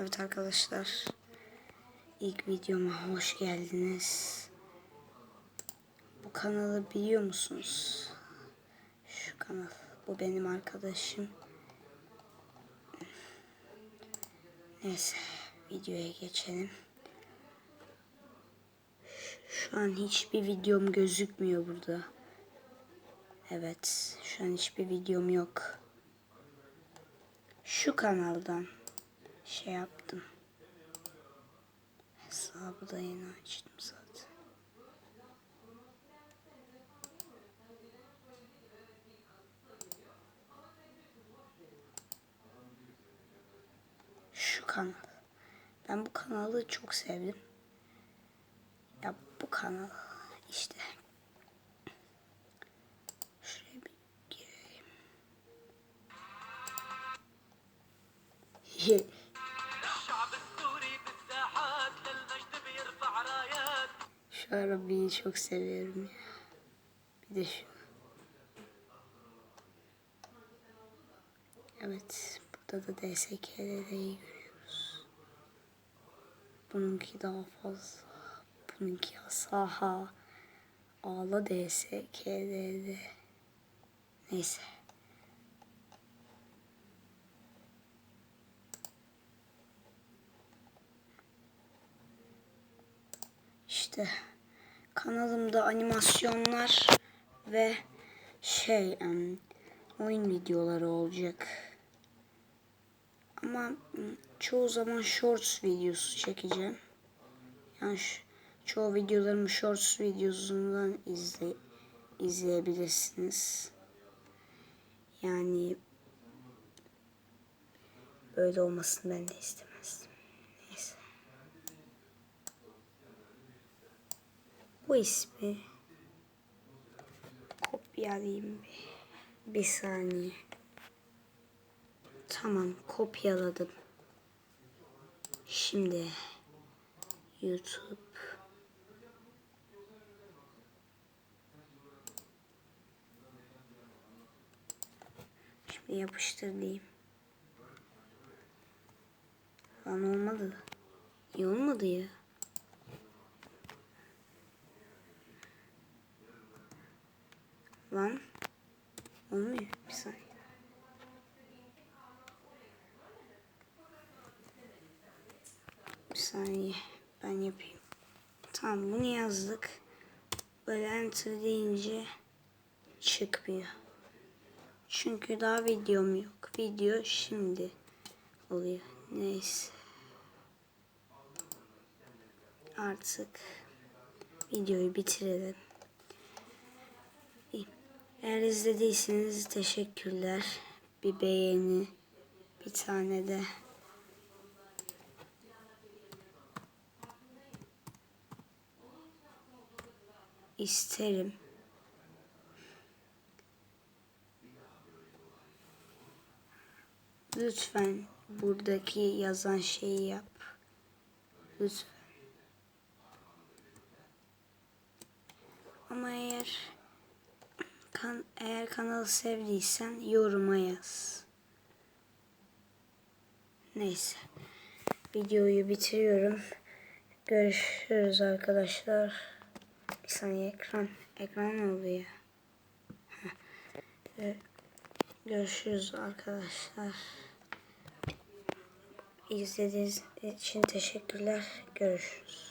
Evet arkadaşlar. ilk videoma hoş geldiniz. Bu kanalı biliyor musunuz? Şu kanal. Bu benim arkadaşım. Neyse. Videoya geçelim. Şu an hiçbir videom gözükmüyor burada. Evet. Şu an hiçbir videom yok. Şu kanaldan şey yaptım. Hesabı da yeni açtım zaten. Şu kanal. Ben bu kanalı çok sevdim. Ya bu kanal işte. Şuraya bir gireyim. Şu arabayı çok seviyorum ya. Bir de şu. Evet. Burada da DSK'leri görüyoruz. Bununki daha fazla. Bununki saha. Ağla DSK'leri. Neyse. İşte kanalımda animasyonlar ve şey oyun videoları olacak. Ama çoğu zaman shorts videosu çekeceğim. Yani çoğu videolarımı shorts videosundan izle, izleyebilirsiniz. Yani böyle olmasını ben de istemezdim. Neyse. Bu ismi kopyalayayım bir. Bir saniye. Tamam kopyaladım. Şimdi YouTube Şimdi yapıştır diyeyim. Lan olmadı. İyi olmadı ya. Lan. Olmuyor. Bir saniye. Bir saniye. Ben yapayım. Tamam bunu yazdık. Böyle enter deyince çıkmıyor. Çünkü daha videom yok. Video şimdi oluyor. Neyse. Artık videoyu bitirelim. Eğer izlediyseniz teşekkürler. Bir beğeni, bir tane de isterim. Lütfen buradaki yazan şeyi yap. Lütfen. Ama eğer kan eğer kanalı sevdiysen yoruma yaz. Neyse. Videoyu bitiriyorum. Görüşürüz arkadaşlar. Bir saniye ekran. Ekran ne. Ee, Görüşürüz arkadaşlar. İzlediğiniz için teşekkürler. Görüşürüz.